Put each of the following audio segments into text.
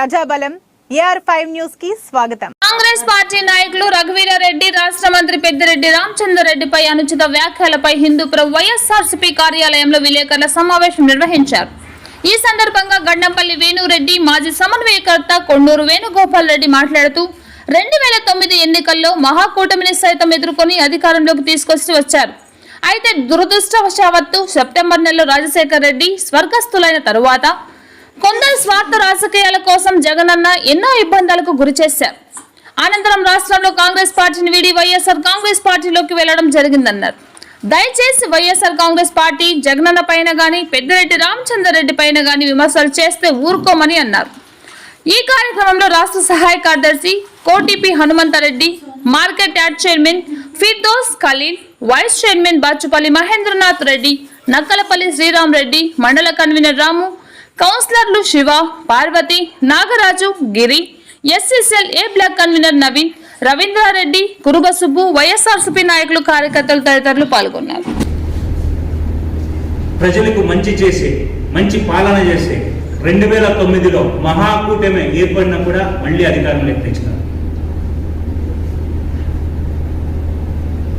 ప్రజాబలం AR five న్యూస్కి స్వాగతం. Congress party నాయకులు రఘువీరారెడ్డి రాష్ట్ర మంత్రి పెద్దిరెడ్డి రామచంద్రరెడ్డిపై అనుచిత వ్యాఖ్యలపై హిందూపురం వైఎస్ఆర్సీపీ కార్యాలయంలో విలేకరుల సమావేశం నిర్వహించారు. ఈ సందర్భంగా గండంపల్లి వేణురెడ్డి మాజీ సమన్వయకర్త కొండూరు వేణుగోపాల్ రెడ్డి మాట్లాడుతూ రెండు వేల తొమ్మిది ఎన్నికల్లో మహాకూటమిని సైతం ఎదుర్కొని అధికారంలోకి తీసుకొచ్చి వచ్చారు. అయితే దురదృష్టవశావత్తు సెప్టెంబర్ నెలలో రాజశేఖర్ రెడ్డి స్వర్గస్థులైన తరువాత కొందరు స్వార్థ రాజకీయాల కోసం జగనన్న ఎన్నో ఇబ్బందులకు గురి చేశారు. అనంతరం రాష్ట్రంలో కాంగ్రెస్ పార్టీని వీడి వైఎస్ఆర్ కాంగ్రెస్ పార్టీలోకి వెళ్ళడం జరిగిందన్నారు. దయచేసి వైఎస్ఆర్ కాంగ్రెస్ పార్టీ జగనన్న పైన గాని పెద్దిరెడ్డి రామచంద్రరెడ్డి పైన గాని విమర్శలు చేస్తే ఊరుకోమని అన్నారు. ఈ కార్యక్రమంలో రాష్ట్ర సహాయ కార్యదర్శి Kotipi Hanumantha Reddy market yard chairman Firdous Khaleel vice chairman Bachupalli Mahendranath Reddy Nakkalapalli Sriram Reddy mandal convener Ramu కౌన్సిలర్లు Siva Parvathi Nagaraju Giri SSL A block convener Naveen Ravindra Reddy Kuruga Subbu YSRCP నాయకులు కార్యకర్తలు తదితరులు పాల్గొన్నారు. ప్రజలకు మంచి చేసే మంచి పాలన చేసే రెండు వేల తొమ్మిదిలో మహాకూటమి ఏర్పడినా కూడా మళ్ళీ అధికారంలో తెచ్చినారు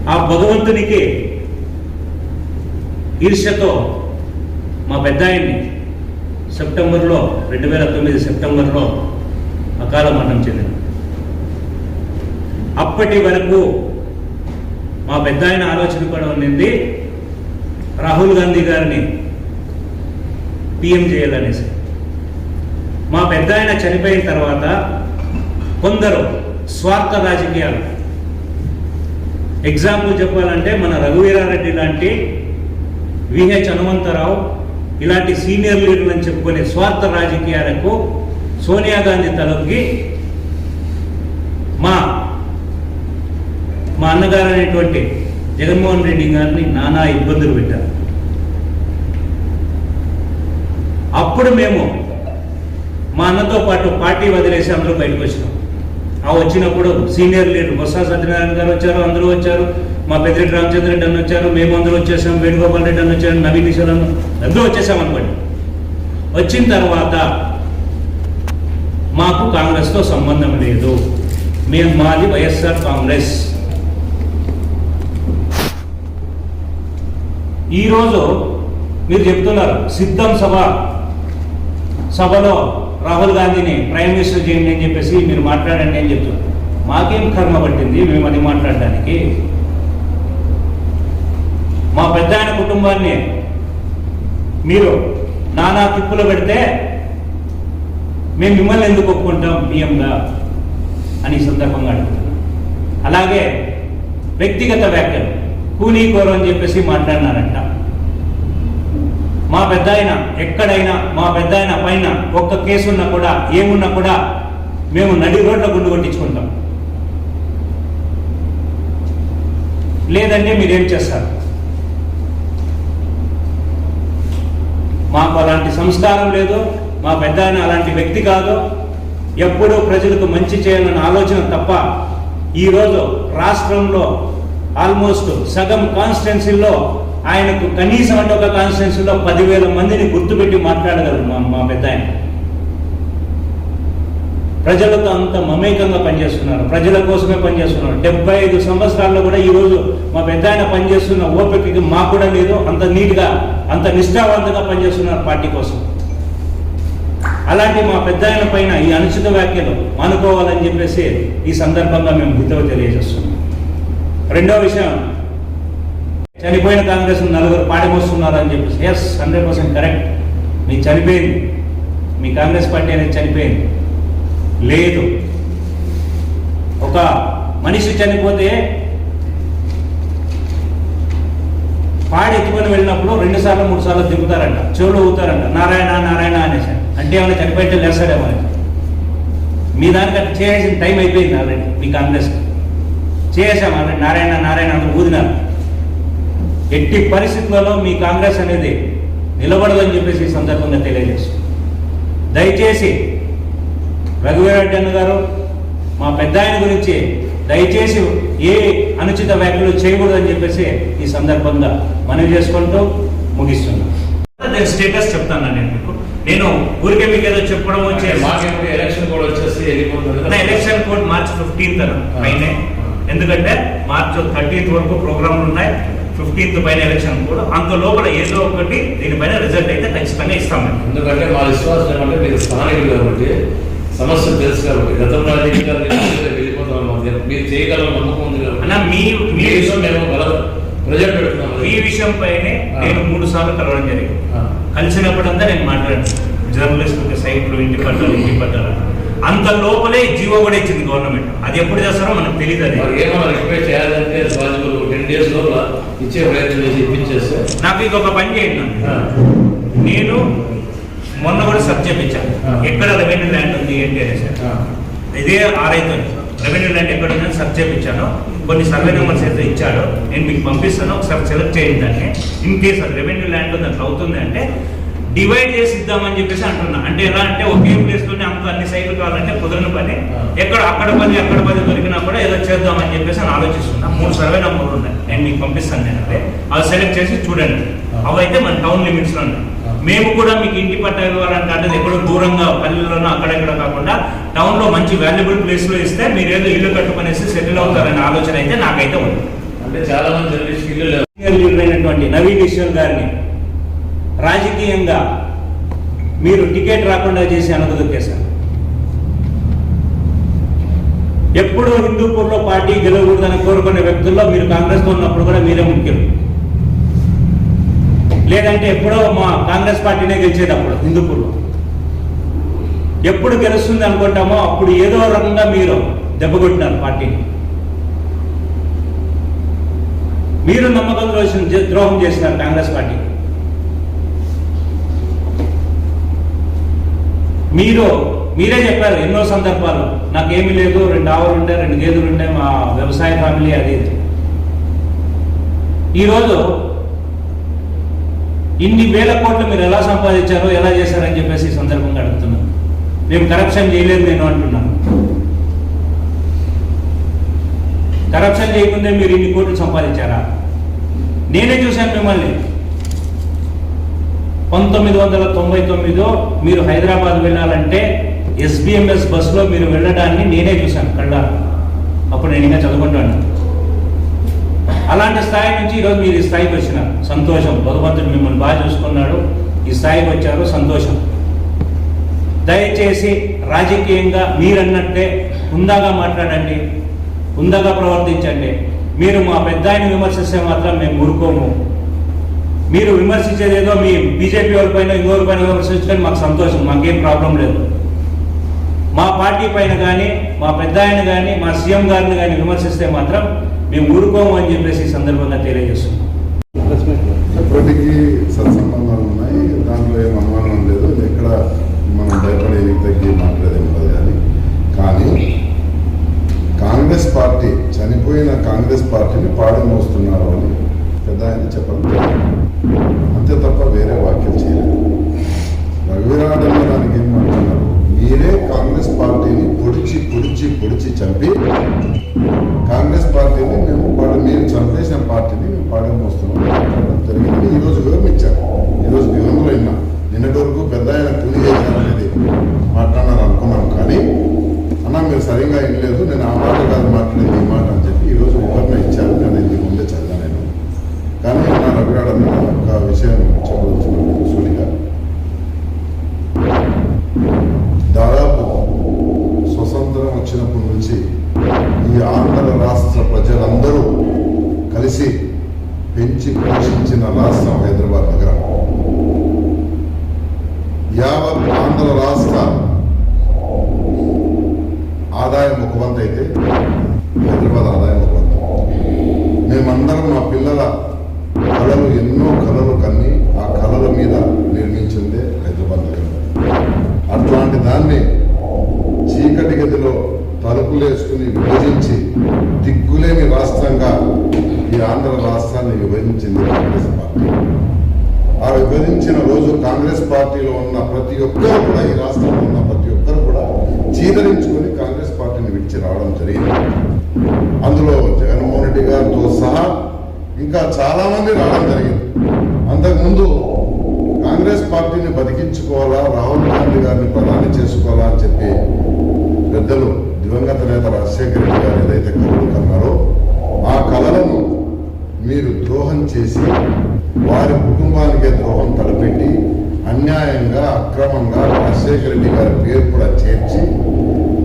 ఆ భగవంతునికి ఈర్ష్యతో మా పెద్ద ఆయన్ని సెప్టెంబర్లో రెండు వేల తొమ్మిది సెప్టెంబర్లో అకాల మరణం చెందింది. అప్పటి వరకు మా పెద్ద ఆయన ఆలోచన కూడా ఉండింది రాహుల్ గాంధీ గారిని పిఎం చేయాలనేసి. మా పెద్ద ఆయన చనిపోయిన తర్వాత కొందరు స్వార్థ రాజకీయాలు. ఎగ్జాంపుల్ చెప్పాలంటే మన రఘువీరారెడ్డి లాంటి విహెచ్ హనుమంతరావు ఇలాంటి సీనియర్ లీడర్లు అని చెప్పుకునే స్వార్థ రాజకీయాలకు సోనియా గాంధీ తలొగ్గి మా మా అన్నగారు అనేటువంటి జగన్మోహన్ రెడ్డి గారిని నానా ఇబ్బందులు పెట్టారు. అప్పుడు మేము మా అన్నతో పాటు పార్టీ వదిలేసి అందరూ బయటకు వచ్చినాం. ఆ వచ్చినప్పుడు సీనియర్ లీడర్ బొత్స సత్యనారాయణ గారు వచ్చారు అందరూ వచ్చారు. మా పెద్దిరెడ్డి రామచంద్ర రెడ్డి అన్న వచ్చారు మేము అందరూ వచ్చేసాం వేణుగోపాల్ రెడ్డి అన్న వచ్చారు నవీన్ కిషోర్ అన్న అందరూ వచ్చేసాం అనుకోండి. వచ్చిన తర్వాత మాకు కాంగ్రెస్తో సంబంధం లేదు. మేము మాది వైఎస్ఆర్ కాంగ్రెస్. ఈరోజు మీరు చెప్తున్నారు సిద్ధం సభ సభలో రాహుల్ గాంధీని ప్రైమ్ మినిస్టర్ చేయండి అని చెప్పేసి మీరు మాట్లాడండి అని చెప్తున్నారు. మాకేం కర్మ పట్టింది? మేము అది మాట్లాడడానికి. మా పెద్ద ఆయన కుటుంబాన్ని మీరు నానా తిప్పులు పెడితే మేము మిమ్మల్ని ఎందుకు ఒప్పుకుంటాం? బియ్యంగా అని సందర్భంగా అడుగుతున్నాం అలాగే వ్యక్తిగత వ్యాఖ్యలు కూనీ కోరు అని చెప్పేసి మాట్లాడినారంట. మా పెద్ద ఆయన ఎక్కడైనా మా పెద్ద ఆయన పైన ఒక్క కేసు ఉన్నా కూడా ఏమున్నా కూడా మేము నడి రోడ్ల గుండు కొట్టించుకుంటాం. లేదంటే మీరేం చేస్తారు? మాకు అలాంటి సంస్కారం లేదు మా పెద్ద ఆయన అలాంటి వ్యక్తి కాదు ఎప్పుడూ ప్రజలకు మంచి చేయాలన్న ఆలోచన తప్ప ఈరోజు రాష్ట్రంలో ఆల్మోస్ట్ సగం కాన్స్టిట్యున్సీల్లో ఆయనకు కనీసం అంటే ఒక కాన్స్టిట్యున్సీలో పదివేల మందిని గుర్తుపెట్టి మాట్లాడగలరు మా మా పెద్ద ఆయన. ప్రజలతో అంత మమేకంగా పనిచేస్తున్నారు. ప్రజల కోసమే పనిచేస్తున్నారు. డెబ్బై ఐదు సంవత్సరాల్లో కూడా ఈరోజు మా పెద్ద ఆయన పనిచేస్తున్న ఓపికకి మాకు కూడా లేదు. అంత నీట్గా అంత నిష్ఠావంతంగా పనిచేస్తున్నారు పార్టీ కోసం. అలాంటి మా పెద్ద ఆయన పైన ఈ అనుచిత వ్యాఖ్యలు మానుకోవాలని చెప్పేసి ఈ సందర్భంగా మేము గుర్తుగా తెలియజేస్తున్నాం. రెండో విషయం చనిపోయిన కాంగ్రెస్ నలుగురు పాడిమోస్తున్నారు అని చెప్పేసి. ఎస్ హండ్రెడ్ పర్సెంట్ కరెక్ట్ మీ చనిపోయింది. మీ కాంగ్రెస్ పార్టీ అనేది చనిపోయింది. లేదు. ఒక మనిషి చనిపోతే పాడి ఎత్తుకొని వెళ్ళినప్పుడు రెండు సార్లు మూడు సార్లు దిగుతారంట. చెవులు ఊతారంట నారాయణ నారాయణ అనేసి. అంటే ఏమైనా చనిపోయితే లేస్తాడేమో అని. మీ దానికి అట్లా చేయాల్సిన టైం అయిపోయింది ఆల్రెడీ మీ కాంగ్రెస్ చేసాం ఆల్రెడీ. నారాయణ నారాయణ అందరూ ఊదినారు. ఎట్టి పరిస్థితులలో మీ కాంగ్రెస్ అనేది నిలబడదని చెప్పేసి ఈ సందర్భంగా తెలియజేస్తుంది దయచేసి రఘువీరెడ్డి అన్న గారు మా పెద్ద ఆయన గురించి దయచేసి ఏ అనుచిత వ్యాఖ్యలు చేయకూడదని చెప్పేసి ఈ సందర్భంగా మనవి చేసుకుంటూ ముగిస్తున్నాను నేను స్టేటస్ చెప్తాను నేను మీకు. నేను ఊరికే మీకు ఏదో చెప్పడం మాకేమిటి ఎలక్షన్ కూడా వచ్చేసి ఎలక్షన్ కోడ్ మార్చ్ ఫిఫ్టీన్త్ పైనే. ఎందుకంటే మార్చ్ థర్టీన్త్ వరకు ప్రోగ్రాంలు ఉన్నాయి ఫిఫ్టీన్త్ పైన ఎలక్షన్ కూడా. అంత లోపల ఏదో ఒకటి దీనిపైన రిజల్ట్ అయితే ఖచ్చితంగా ఇస్తాం ఎందుకంటే మా విశ్వాసం ఏమంటే మీరు స్థానికులు కాబట్టి సమస్య తెలుసు కాబట్టి గతంలో రాజకీయాలు వెళ్ళిపోతాం మీరు చేయగల నమ్మకం ఉంది కాబట్టి మీ విషయం మేము బల ప్రజెంట్ పెడుతున్నాం. మీ విషయం పైనే నేను మూడు సార్లు కలవడం జరిగింది. కలిసినప్పుడంతా నేను మాట్లాడాను. జర్నలిస్ట్ సైట్లు ఇంటి పట్టాలి ఇంటి పట్టాలి. అంత లోపలే జీవో కూడా ఇచ్చింది గవర్నమెంట్ అది ఎప్పుడు చేస్తారో మనకు తెలియదు అది. రిక్వెస్ట్ చేయాలంటే టెన్ డేస్ లోపల ఇచ్చే ప్రయత్నం చేసి ఇప్పించేస్తే? నాకు ఇక ఒక పని చేయండి నేను మొన్న కూడా ఇచ్చాను ఆ. ఎక్కడ రెవెన్యూ ల్యాండ్ ఉంది ఏంటి అనేసి. ఇదే ఆరైతే రెవెన్యూ ల్యాండ్ ఎక్కడ ఉందని సబ్జెక్ట్ ఇచ్చాను. కొన్ని సర్వే నెంబర్స్ అయితే ఇచ్చాడు. నేను మీకు పంపిస్తాను. ఒకసారి సెలెక్ట్ చేయండి దాన్ని. ఇన్ కేస్ అది రెవెన్యూ ల్యాండ్ దాంట్లో అవుతుంది అంటే డివైడ్ చేసి ఇద్దామని చెప్పేసి అంటున్నా. అంటే ఎలా అంటే ఒకే ప్లేస్లోనే అంత అన్ని సైట్లు కావాలంటే కుదరని పని. ఎక్కడ అక్కడ పది అక్కడ పది దొరికినా కూడా ఏదో చేద్దామని చెప్పేసి అని ఆలోచిస్తున్నా. మూడు సర్వే నెంబర్లు ఉన్నాయి. నేను మీకు పంపిస్తాను నేను అదే. అవి సెలెక్ట్ చేసి చూడండి. అవైతే మన టౌన్ లిమిట్స్లో ఉన్నాయి మేము కూడా మీకు ఇంటి పట్ట ఇవ్వాలంటే అంటే ఎక్కడో దూరంగా పల్లెల్లోనో అక్కడెక్కడ కాకుండా టౌన్లో మంచి వాల్యుబుల్ ప్లేస్లో ఇస్తే మీరు ఏదో ఇల్లు కట్టుకునేసి సెటిల్ అవుతారనే ఆలోచన అయితే నాకైతే ఉంది. అంటే చాలా మంది అయినటువంటి నవీన్ ఈశ్వర్ గారిని రాజకీయంగా మీరు టికెట్ రాకుండా చేసి అనగదొక్కేశారు ఎప్పుడు హిందూపూర్లో పార్టీ గెలవకూడదని కోరుకునే వ్యక్తుల్లో మీరు కాంగ్రెస్తో ఉన్నప్పుడు కూడా మీరే ముఖ్యం లేదంటే ఎప్పుడో మా కాంగ్రెస్ పార్టీనే గెలిచేటప్పుడు హిందూపూర్లో ఎప్పుడు గెలుస్తుంది అనుకుంటామో అప్పుడు ఏదో రకంగా మీరు దెబ్బకొట్టినారు పార్టీని. మీరు నమ్మకం ద్రోహం ద్రోహం చేసినారు కాంగ్రెస్ పార్టీ. మీరు మీరే చెప్పారు ఎన్నో సందర్భాలు నాకేమీ లేదు రెండు ఆవులు ఉంటాయి రెండు గేదెలు ఉంటాయి మా వ్యవసాయ ఫ్యామిలీ అది ఈరోజు ఇన్ని వేల కోట్లు మీరు ఎలా సంపాదించారో ఎలా చేశారని చెప్పేసి ఈ సందర్భంగా అడుగుతున్నాను. మేము కరప్షన్ చేయలేదు నేను అంటున్నాను. కరప్షన్ చేయకుందే మీరు ఇన్ని కోట్లు సంపాదించారా? నేనే చూశాను మిమ్మల్ని. పంతొమ్మిది వందల తొంభై తొమ్మిదిలో మీరు హైదరాబాద్ వెళ్ళాలంటే ఎస్బిఎంఎస్ బస్సులో మీరు వెళ్ళడాన్ని నేనే చూశాను కళ్ళ అప్పుడు నేను ఇంకా చదువుకుంటాను. అలాంటి స్థాయి నుంచి ఈరోజు మీరు ఈ స్థాయికి వచ్చినారు సంతోషం. భగవంతుడు మిమ్మల్ని బాగా చూసుకున్నాడు. ఈ స్థాయికి వచ్చారు. సంతోషం. దయచేసి రాజకీయంగా మీరన్నట్టే హుందాగా మాట్లాడండి. హుందాగా ప్రవర్తించండి. మీరు మా పెద్ద ఆయన విమర్శిస్తే మాత్రం మేము ఊరుకోము. మీరు విమర్శించేది ఏదో మీ బీజేపీ వాళ్ళ పైన ఇంకోరి పైన మాకు సంతోషం. మాకేం ప్రాబ్లం లేదు. మా పార్టీ పైన కానీ మా పెద్ద ఆయన కానీ మా సీఎం గారిని కానీ విమర్శిస్తే మాత్రం మేము ఊరుకోము అని చెప్పేసి ఈ సందర్భంగా తెలియజేస్తున్నాం. ఎప్పటికీ సత్సంబంధాలు ఉన్నాయి. దాంట్లో ఏం అనుమానం లేదు. ఎక్కడ మనం భయపడేది తగ్గి మాట్లాడేది ఉండదు కానీ కానీ కాంగ్రెస్ పార్టీ చనిపోయిన కాంగ్రెస్ పార్టీని పాడి మోస్తున్నారు అని పెద్ద ఆయన చెప్పడం అంతే తప్ప ఆంధ్ర రాష్ట్ర ఆదాయం ఒక అయితే హైదరాబాద్ ఆదాయం ఒక మేమందరం మా పిల్లల కళలు ఎన్నో కళలు కన్ని ఆ కళల మీద నిర్మించిందే హైదరాబాద్ నగరం. అట్లాంటి దాన్ని చీకటి గదిలో తలుపులేసుకుని విభజించి దిక్కులేని రాష్ట్రంగా ఈ ఆంధ్ర రాష్ట్రాన్ని విభజించింది కాంగ్రెస్ పార్టీ. ఆ విభజించిన రోజు కాంగ్రెస్ పార్టీలో ఉన్న ప్రతి ఒక్కరు కూడా ఈ రాష్ట్రంలో ఉన్న ప్రతి ఒక్కరు కూడా చీదరించుకొని కాంగ్రెస్ పార్టీని విడిచి రావడం జరిగింది. అందులో జగన్మోహన్ రెడ్డి గారితో సహా ఇంకా చాలా మంది రావడం జరిగింది. అంతకుముందు కాంగ్రెస్ పార్టీని బతికించుకోవాలా రాహుల్ గాంధీ గారిని ప్రధాని చేసుకోవాలా అని చెప్పి పెద్దలు దివంగత నేత రాజశేఖర రెడ్డి గారు ఏదైతే కలలు కన్నారో ఆ కళలను మీరు ద్రోహం చేసి వారి కుటుంబానికే ద్రోహం తలపెట్టి అన్యాయంగా అక్రమంగా రాజశేఖర రెడ్డి గారి పేరు కూడా చేర్చి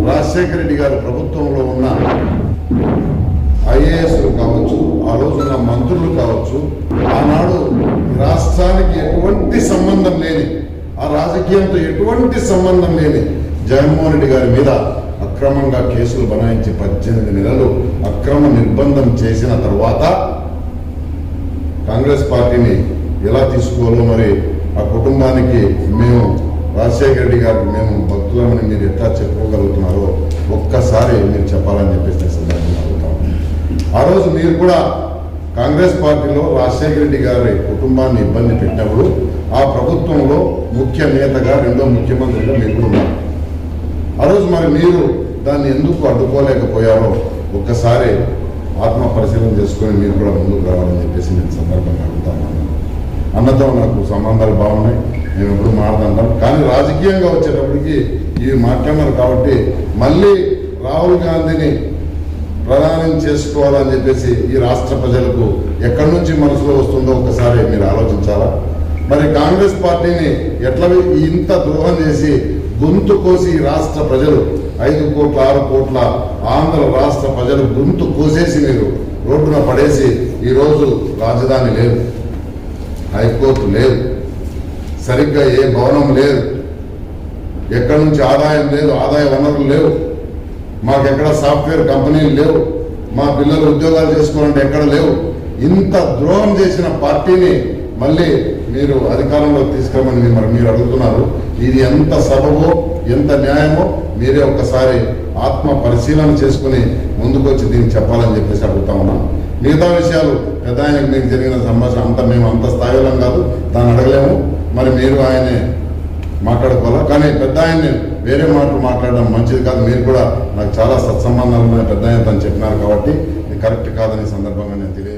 రాజశేఖర రెడ్డి గారి ప్రభుత్వంలో ఉన్న ఐఏఎస్లు కావచ్చు ఆ రోజున మంత్రులు కావచ్చు ఆనాడు రాష్ట్రానికి ఎటువంటి సంబంధం లేని ఆ రాజకీయంతో ఎటువంటి సంబంధం లేని జగన్మోహన్ రెడ్డి గారి మీద అక్రమంగా కేసులు బనాయించి పద్దెనిమిది నెలలు అక్రమ నిర్బంధం చేసిన తర్వాత కాంగ్రెస్ పార్టీని ఎలా తీసుకోవాలో మరి ఆ కుటుంబానికి మేము రాజశేఖర రెడ్డి గారికి మేము భక్తులని మీరు ఎట్లా చెప్పుకోగలుగుతున్నారో ఒక్కసారి మీరు చెప్పాలని చెప్పేసి సందర్భంగా ఆ రోజు మీరు కూడా కాంగ్రెస్ పార్టీలో రాజశేఖర రెడ్డి గారి కుటుంబాన్ని ఇబ్బంది పెట్టినప్పుడు ఆ ప్రభుత్వంలో ముఖ్య నేతగా రెండో ముఖ్యమంత్రిగా మీరు కూడా ఉన్నారు. ఆ రోజు మరి మీరు దాన్ని ఎందుకు అడ్డుకోలేకపోయారో ఒక్కసారి ఆత్మ పరిశీలన చేసుకొని మీరు కూడా ముందుకు రావాలని చెప్పేసి నేను సందర్భంగా అడుగుతాను అన్నతో నాకు సంబంధాలు బాగున్నాయి మేము ఎప్పుడు మాట్లాడతాం కానీ రాజకీయంగా వచ్చేటప్పటికి ఇవి మాట్లాడారు కాబట్టి మళ్ళీ రాహుల్ గాంధీని ప్రధానం చేసుకోవాలని చెప్పేసి ఈ రాష్ట్ర ప్రజలకు ఎక్కడి నుంచి మనసులో వస్తుందో ఒకసారి మీరు ఆలోచించాలా? మరి కాంగ్రెస్ పార్టీని ఎట్లా ఇంత ద్రోహం చేసి గొంతు కోసి రాష్ట్ర ప్రజలు ఐదు కోట్ల ఆరు కోట్ల ఆంధ్ర రాష్ట్ర ప్రజలు గొంతు కోసేసి మీరు రోడ్డున పడేసి ఈరోజు రాజధాని లేదు. హైకోర్టు లేదు. సరిగ్గా ఏ భవనం లేదు. ఎక్కడి నుంచి ఆదాయం లేదు ఆదాయ వనరులు లేవు. మాకెక్కడ సాఫ్ట్వేర్ కంపెనీలు లేవు. మా పిల్లలు ఉద్యోగాలు చేసుకోవాలంటే ఎక్కడ లేవు. ఇంత ద్రోహం చేసిన పార్టీని మళ్ళీ మీరు అధికారంలో తీసుకురమని మరి మీరు అడుగుతున్నారు. ఇది ఎంత సబబో ఎంత న్యాయమో మీరే ఒక్కసారి ఆత్మ పరిశీలన చేసుకుని ముందుకొచ్చి దీన్ని చెప్పాలని చెప్పేసి అడుగుతా ఉన్నాం మిగతా విషయాలు పెద్ద మీకు జరిగిన సంభాషణ అంతా మేము అంత స్థాయిలో కాదు. దాన్ని అడగలేము. మరి మీరు ఆయనే మాట్లాడుకోవాలా? కానీ పెద్ద ఆయన్ని వేరే మాటలు మాట్లాడడం మంచిది కాదు. మీరు కూడా నాకు చాలా సత్సంబంధాలు ఉన్నాయి పెద్ద ఆయన తను చెప్పినారు కాబట్టి ఇది కరెక్ట్ కాదని సందర్భంగా నేను తెలియ